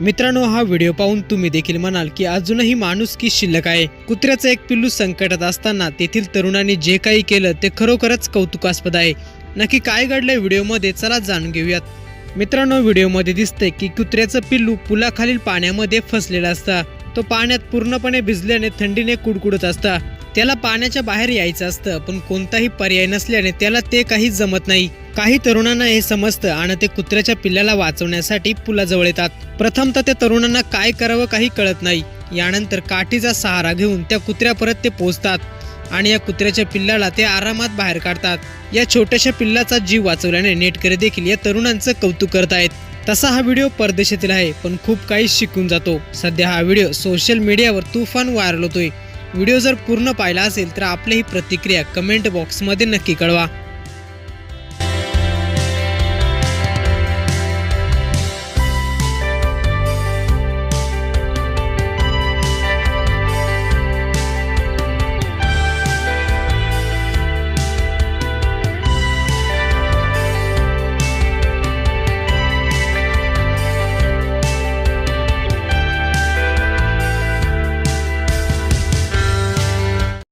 मित्रांनो हा व्हिडिओ पाहून तुम्ही देखील म्हणाल की अजूनही माणूस की शिल्लक आहे. कुत्र्याचं एक पिल्लू संकटात असताना तेथील तरुणांनी जे काही केलं ते खरोखरच कौतुकास्पद आहे. नक्की काय घडलंय व्हिडिओमध्ये चला जाणून घेऊयात. मित्रांनो व्हिडिओमध्ये दिसते की कुत्र्याचं पिल्लू पुलाखालील पाण्यामध्ये फसलेलं असतं. तो पाण्यात पूर्णपणे भिजल्याने थंडीने कुडकुडत असता. त्याला पाण्याच्या बाहेर यायचं असतं पण कोणताही पर्याय नसल्याने त्याला ते काही जमत नाही. काही तरुणांना हे समजतं आणि ते कुत्र्याच्या पिल्ल्याला वाचवण्यासाठी पुलाजवळ येतात. प्रथमतः त्या तरुणांना काय करावं काही कळत नाही. यानंतर काठीचा सहारा घेऊन त्या कुत्र्यापर्यंत ते पोचतात आणि या कुत्र्याच्या पिल्लाला ते आरामात बाहेर काढतात. या छोट्याशा पिल्लाचा जीव वाचवल्याने नेटकरी देखील या तरुणांचं कौतुक करत आहेत. तसा हा व्हिडिओ परदेशातील आहे पण खूप काही शिकून जातो. सध्या हा व्हिडिओ सोशल मीडियावर तुफान व्हायरल होतोय. व्हिडिओ जर पूर्ण पाहिला असेल तर आपली ही प्रतिक्रिया कमेंट बॉक्समध्ये नक्की कळवा.